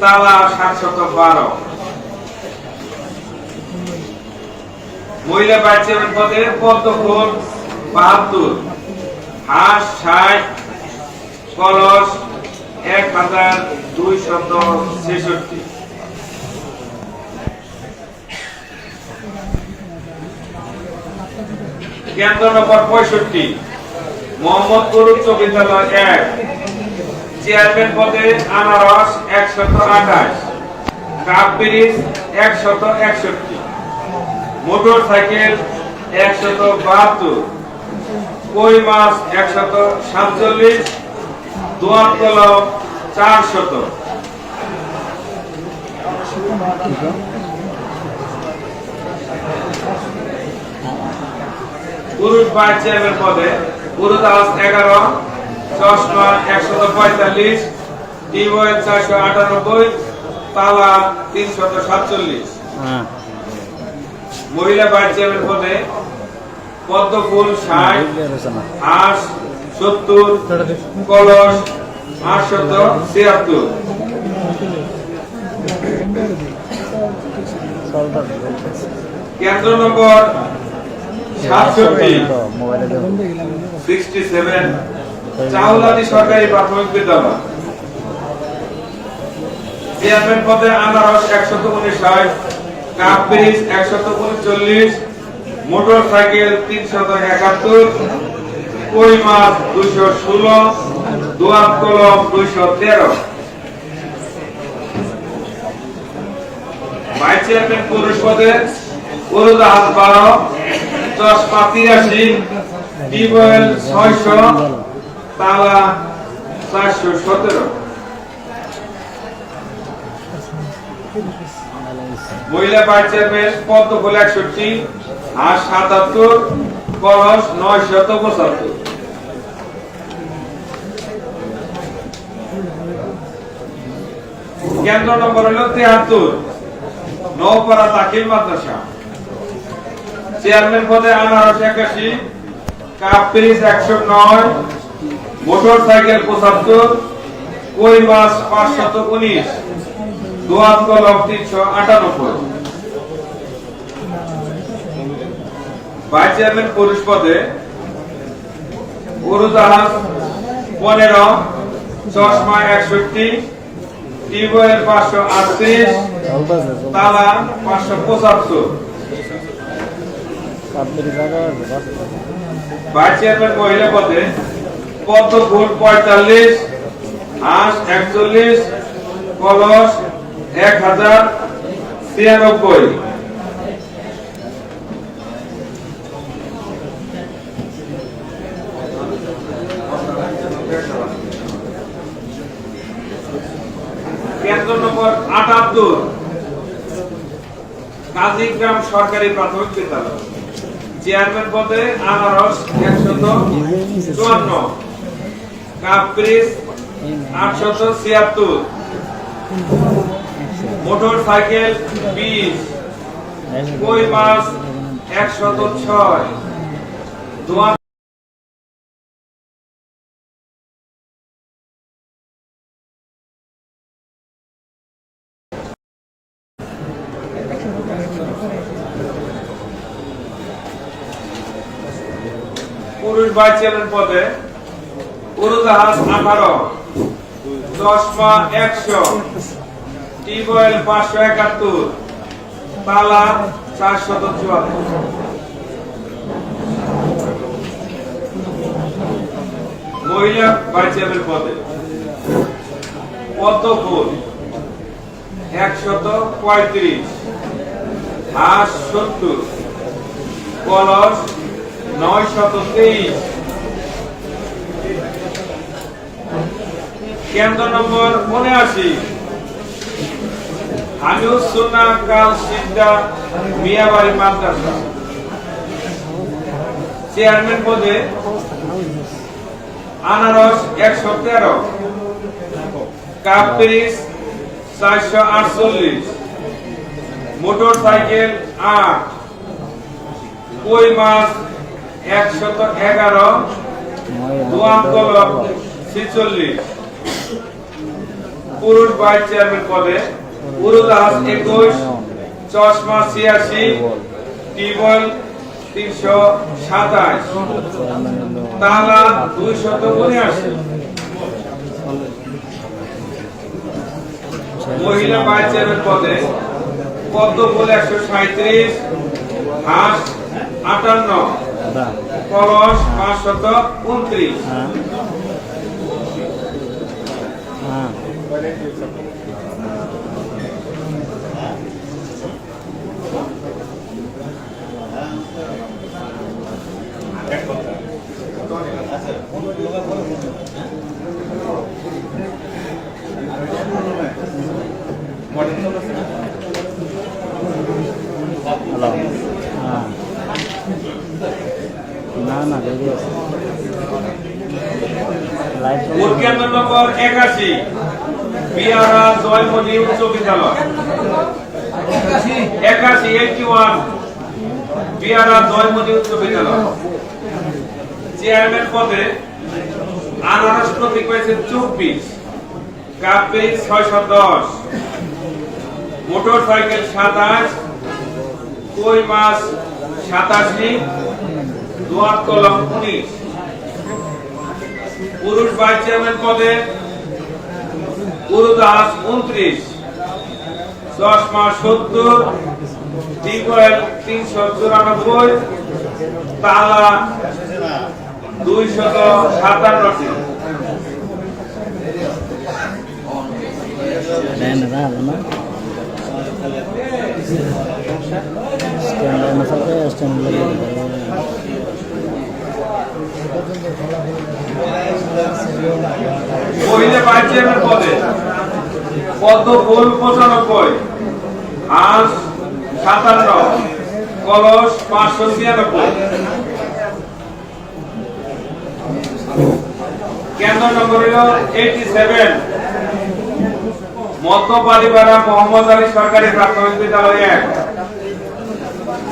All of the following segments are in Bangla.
তালা সাতশত বারো। মহিলা ভাইস চেয়ারম্যান পদে পদ্মফুল বাহাত্তর। হাঁস, ষাট, কলস, এক হাজার দুইশত ছেষট্টি। কেন্দ্র নম্বর পঁয়ষট্টি। মোহাম্মদপুর উচ্চ বিদ্যালয় এক। চেয়ারম্যান পদে আনারস একশত আঠাশ, কাপ একশত একষট্টি মোটর সাইকেল একশত বাহাত্তর, কই মাছ একশত সাতচল্লিশ কলম চারশত। পুরুষ ভাইস চেয়ারম্যান পদে গুরুদাস এগারো চশমা একশত পঁয়তাল্লিশ টিউবওয়েল চারশো আটানব্বই তালা তিনশত সাতচল্লিশ। হ্যাঁ। মহিলা ভাইস চেয়ারম্যান পদে পদ্মফুল ষাট হাঁস সত্তর কলস আটশত ছিয়াত্তর। কেন্দ্র নম্বর সাতষট্টি সিক্সটি সেভেন। চাউলাদি সরকারি প্রাথমিক বিদ্যালয়। চেয়ারম্যান পদে আনারস একশত উনষাট কাপ ব্রিজ একশত উনচল্লিশ মোটর সাইকেল তিনশত একাত্তর, কই মাছ দুইশো ষোলো দোয়াত কলম দুইশো তেরো। ভাইস চেয়ারম্যান পুরুষ পদে উরুদাহাত বারো চশমা তিরাশি, টিউবওয়েল ছয়শো তালা চারশো সতেরো। মহিলা ভাইস চেয়ারম্যান পদ্মফুল একষট্টি আর সাতাত্তর কলস নয় শত পঁচাত্তর। কেন্দ্র নম্বর হলো তিয়াত্তর নৌপাড়া তাকিল মাদ্রাসা। চেয়ারম্যান পদে আনারস একাশি, কাপ পিরিস একশো নয় মোটর সাইকেল পঁচাত্তর, কই মাছ পাঁচশত উনিশ, দোয়াত কলম তিনশো আটানব্বই। ভাইস চেয়ারম্যান পুরুষ পদে উড়োজাহাজ পনেরো, চশমা একষট্টি, টিউবওয়েল পাঁচশো আটত্রিশ, তালা পাঁচশো পঁচাত্তর। ভাইস চেয়ারম্যান মহিলা পদে পদ্ম ফুল? পঁয়তাল্লিশ হাঁস একচল্লিশ, কলস এক হাজার ছিয়ানব্বই নম্বর আটাত্তর কাজীগ্রাম সরকারি প্রাথমিক বিদ্যালয়। চেয়ারম্যান পদে আনারস একশত চুয়ান্ন। কাপ ব্রিজ আটশত ছিয়াত্তর। মোটর সাইকেল বিশ। কই মাছ একশত ছয়। দোয়া পুরুষ চেয়ারম্যান পদে। উড়োজাহাজ আঠারো চশমা একশো টিউবওয়েল পাঁচশো একাত্তর তালা চারশত চুয়াত্তর। মহিলা ভাইস চেয়ারম্যান পদে। পদ্মফুল, একশত পঁয়ত্রিশ হাঁস সত্তর, কলস নয় শত তেইশ কেন্দ্র নম্বর উনআশি। হামিউস সুন্না কাল সিদ্ধা মিয়াবাড়ি মাদ্রাসা। চেয়ারম্যান পদে আনারস একশো তেরো। কাপ পিরিস চারশো আটচল্লিশ। মোটর সাইকেল আট। কই মাছ একশত এগারো। দোয়াত কলম ছিচল্লিশ। পুরুষ ভাইস চেয়ারম্যান পদে উরুদাস একুশ, চশমা ছিয়াশি টিবল তিনশো সাতাশ, তালা দুইশত উনআশি। মহিলা ভাইস চেয়ারম্যান পদে পদ্মফুল একশো সাঁত্রিশ হাঁস আটান্ন, কলস পাঁচশত উনত্রিশ। হ্যালো হ্যাঁ না না আছে লাইভ কেন্দ্র নম্বর একাশি। বিহারা জয়মণি উচ্চ বিদ্যালয়। একাশি এইটি ওয়ান উচ্চ বিদ্যালয়। চেয়ারম্যান পদে আনারস প্রতীক চব্বিশ ছয়শো দশ মোটর সাইকেল সাতাশ, কই মাছ সাতাশি দোয়াত কলম উনিশ। পুরুষ ভাইস চেয়ারম্যান পদে গুরুদাস উনত্রিশ চশমা সত্তর তিনশো চুরানব্বই তালা দুই শত সাতান্ন স্ট্যান্ডার্ড স্ট্যান্ড স্ট্যান্ডার্ড মহিলা ভাইস চেয়ারম্যান পদে। পদ্ম ফুল পঁচানব্বই হাঁস সাতান্ন, কলস পাঁচশো ছিয়ানব্বই কেন্দ্র নম্বর হল এইটি সেভেন মধ্যপাড়িপাড়া মোহাম্মদ আলী সরকারি প্রাথমিক বিদ্যালয় এক।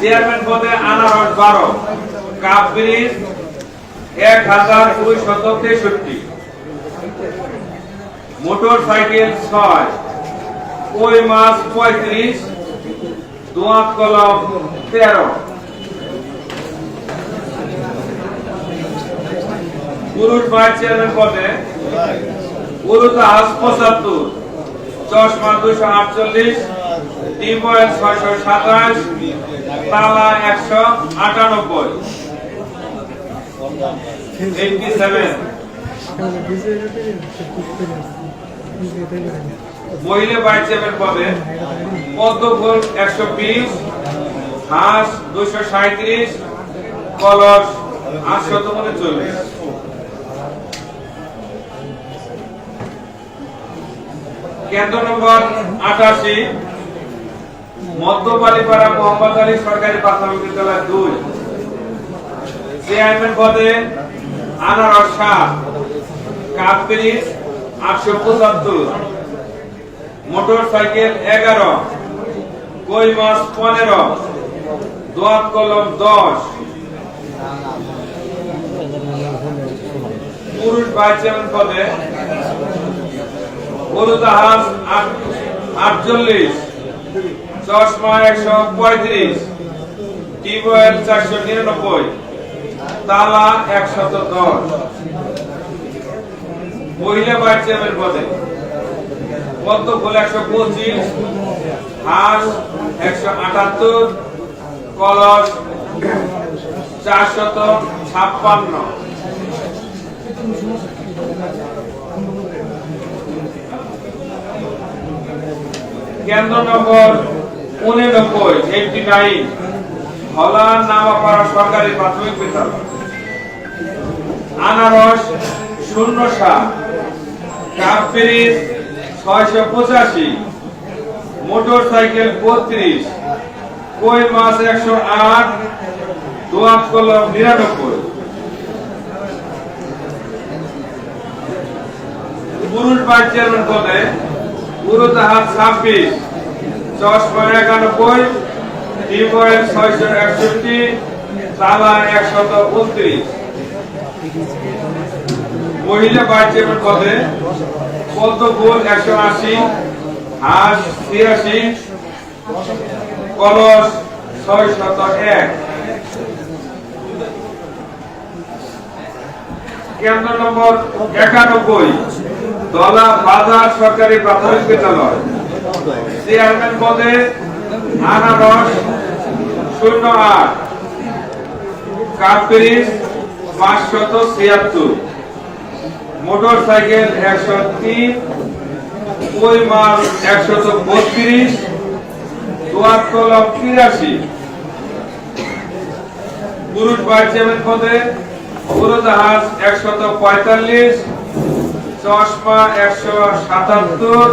চেয়ারম্যান পদে আনারস বারো। কাপ ব্রিজ এক হাজার দুইশত তেষট্টি। মোটর সাইকেল ছয়। কই মাছ পঁয়ত্রিশ। দোয়াত কলম তেরো। পুরুষ ভাইস চেয়ারম্যান পদে। উরুদাস পঁচাত্তর। চশমা দুইশো আটচল্লিশ। টিউবওয়েল ছয়শো সাতাশ। তালা একশো আটানব্বই। মহিলা ভাইস চেয়ারম্যান পদে পদ্মফুল একশো বিশ হাঁস দুইশো সাঁত্রিশ কলস আটশত উনচল্লিশ কেন্দ্র নম্বর আটাশি, মধ্যপালিপাড়া মোহাম্মদ আলী সরকারি প্রাথমিক বিদ্যালয় দুই। চেয়ারম্যান পদে আনারস সাত কাপ ব্রিজ আটশো পঁচাত্তর মোটর সাইকেল এগারো কই মাছ পনেরো, দোয়াত কলম দশ। পুরুষ ভাইস চেয়ারম্যান পদে গরু জাহাজ আট- আটচল্লিশ, চশমা একশো পঁয়ত্রিশ টিউবওয়েল চারশো নিরানব্বই। তালা একশত দশ। মহিলা ভাইস চেয়ারম্যান পদে। পদ্ম ফুল একশো পঁচিশ হাঁস একশো আটাত্তর, কলস চারশত ছাপ্পান্ন। কেন্দ্র নম্বর উননব্বই এইটি নাইন হলার নামাপাড়া সরকারি প্রাথমিক বিদ্যালয়। আনারস, শূন্য সাত। ছয়শো পঁচাশি। মোটর সাইকেল বত্রিশ। কই মাছ একশো আট। দোয়াত কলম নিরানব্বই। পুরুষ ভাইস চেয়ারম্যান পদে উরুদাহাত ছাব্বিশ, চশমা একানব্বই। টিউবওয়েল ছয়শো একষট্টি, তালা একশত উনত্রিশ। মহিলা ভাইস চেয়ারম্যান পদে পদ্ম ফুল একশো আশি, হাঁস কলস ছয় শত এক। কেন্দ্র নম্বর একানব্বই, দলা বাজার সরকারি প্রাথমিক বিদ্যালয়। চেয়ারম্যান পদে আনারস শূন্য আট। কাপড়িস পাঁচশত ছিয়াত্তর। মোটর সাইকেল একশো তিন কই মাল একশত বত্রিশ দোয়ার তিরাশি। পুরুষ ভাইস চেয়ারম্যান পদে উড়োজাহাজ একশত পঁয়তাল্লিশ, চশমা একশো সাতাত্তর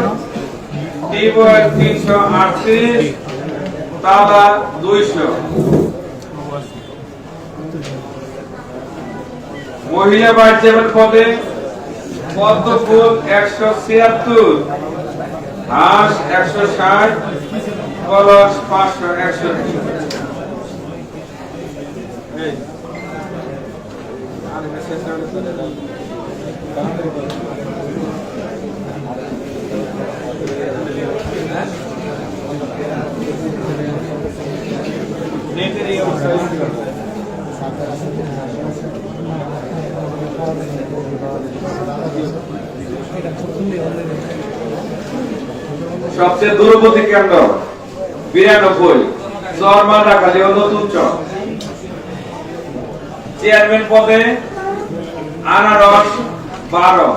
তিনশো আটত্রিশ তালা দুইশো মহিলা ভাইস চেয়ারম্যান পদে পদ্ম ফুল একশো ছিয়াত্তর হাঁস একশো ষাট কলস পাঁচশো একষট্টি অবস্থা সবচেয়ে দূরবর্তী কেন্দ্র বিরানব্বই চরমা ডাকালি ও নতুন চক চেয়ারম্যান পদে আনারস বারো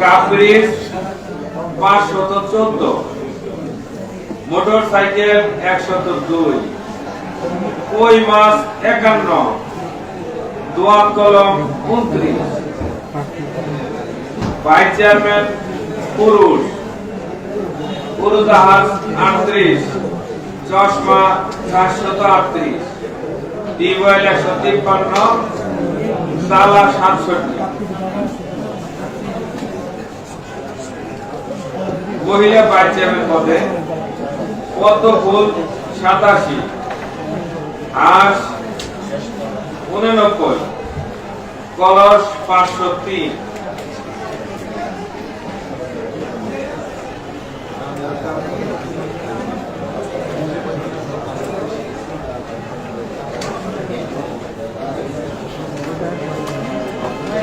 কাপড়িস পাঁচশত চোদ্দ। মোটর সাইকেল একশত দুই। কই মাছ একান্ন। দোয়াত কলম উনত্রিশ। ভাইস চেয়ারম্যান পুরুষ। উড়োজাহাজ আটত্রিশ। চশমা চারশত আটত্রিশ। টিউবওয়েল একশো তিপ্পান্ন। তালা সাতষট্টি। মহিলা ভাইস চেয়ারম্যান পদে পদ্ম ফুল সাতাশি হাঁস উননব্বই, কলস পাঁচশো তিন।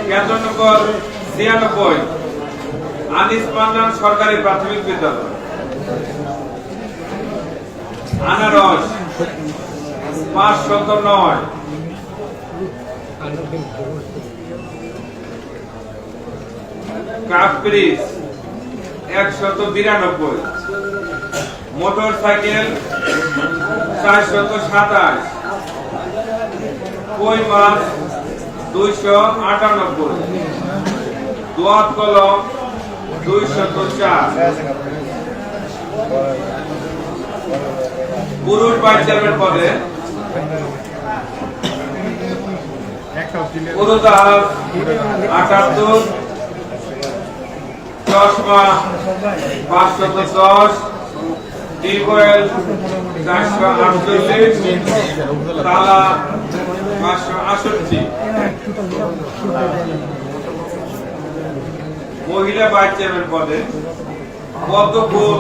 কেন্দ্র নম্বর ছিয়ানব্বই আনিস মান্নান সরকারি প্রাথমিক বিদ্যালয়। আনারস পাঁচশত নয়। কাপ্রিস একশত বিরানব্বই। মোটর সাইকেল চারশত সাতাশ। কই মাছ দুইশো আটানব্বই। দোয়াত কলম দুইশত চার। পুরুষ ভাইস চেয়ারম্যান পদে। উড়োজাহাজ আটাত্তর, চশমা পাঁচশত দশ টিউবওয়েল চারশো আটচল্লিশ, তালা পাঁচশো আষট্টি মহিলা ভাইস চেয়ারম্যান পদে পদ্মফুল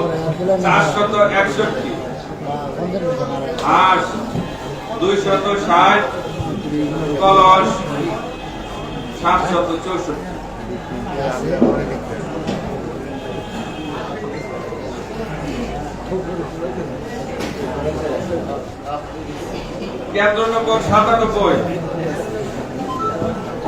চারশত একষট্টি, হাঁস দুইশত ষাট, কলস সাতশত চৌষট্টি। কেন্দ্র নম্বর সাতানব্বই।